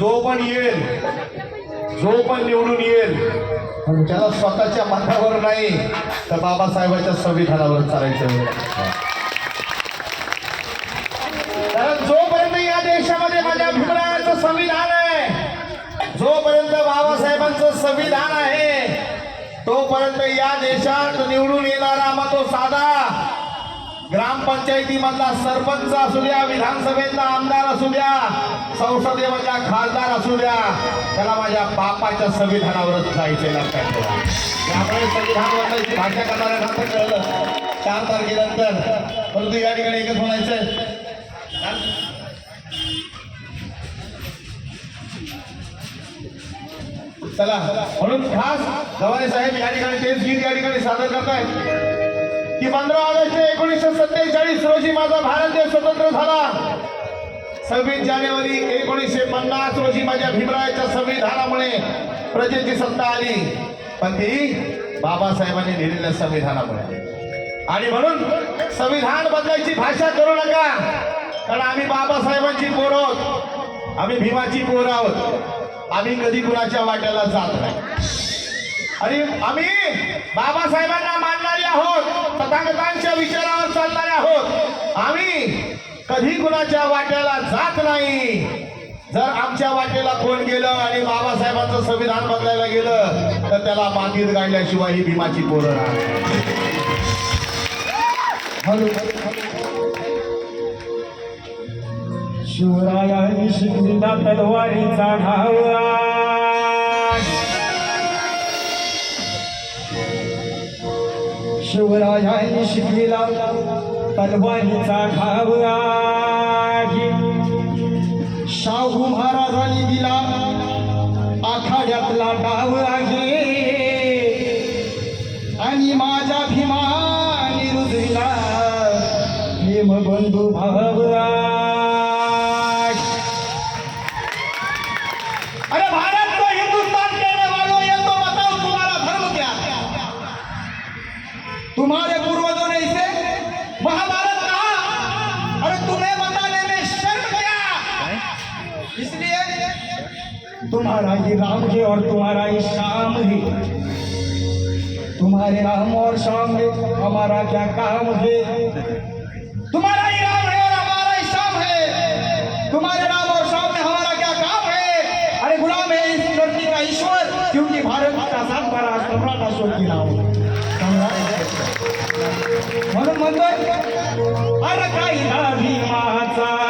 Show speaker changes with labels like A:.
A: जो पण येईल जो पण निवडून येईल पण त्याला स्वतःच्या मतावर नाही तर बाबासाहेबांच्या संविधानावर चालायचं. कारण जोपर्यंत या देशामध्ये माझ्या भीमरायाचं संविधान आहे जोपर्यंत बाबासाहेबांचं संविधान आहे तोपर्यंत या देशात निवडून येणारा मग तो साधा ग्रामपंचायतीमधला सरपंच असू द्या विधानसभेतला आमदार असू द्या संसदेमधला खासदार असू द्या त्याला माझ्या बापाच्या संविधानावरच जायचे लक्षात ठेवा. त्यामुळे संविधानावर भाषा करणाऱ्या कळलं. चार तारखेनंतर परंतु या ठिकाणी एकच म्हणायचंय. चला म्हणून खास गवारे साहेब या ठिकाणी तेच गीत या ठिकाणी सादर करतायत. की पंधरा ऑगस्ट एकोणीसशे सत्तेचाळीस रोजी माझा भारत देश स्वतंत्र झाला. सव्वीस जानेवारी एकोणीसशे पन्नास रोजी माझ्या भीमरायाच्या संविधानामुळे प्रजेची सत्ता आली. पण ती बाबासाहेबांनी लिहिलेल्या संविधानामुळे. आणि म्हणून संविधान बदलायची भाषा करू नका. कारण आम्ही बाबासाहेबांची पोर आहोत. आम्ही भीमाची पोर आहोत. आम्ही कधी कुणाच्या वाट्याला जात नाही. आणि आम्ही बाबासाहेबांना आहोत विचारावर चालणारे आहोत. आम्ही कधी कुणाच्या वाट्याला जात नाही. जर आमच्या वाटेला कोण गेलं आणि बाबासाहेबांचं संविधान बदलायला गेलं तर त्याला मातीत गाडल्याशिवाय ही भीमाची पोरं राहणार
B: शिवरायांनी शिकलेला तलवारीचा ढावा शिवरायांनी शिकविला तलवारीचा ढावा शाहू महाराजांनी दिला आखाड्यातला डाव आहे. आणि माझ्या भीमानी रुजविला भीमबंधू भाव तुम्हारा ही राम है और तुम्हारा ही श्याम है। तुम्हारे राम और श्याम है हमारा क्या काम है? तुम्हारा ही राम है और हमारा ही श्याम है। तुम्हारे राम और श्याम में हमारा क्या काम है? अरे गुलाम है इस धरती का ईश्वर क्योंकि भारत का सात बारा सम्राट अशोक की नाव सम्राट। म्हणून म्हणतोय अरे काही भीमाचा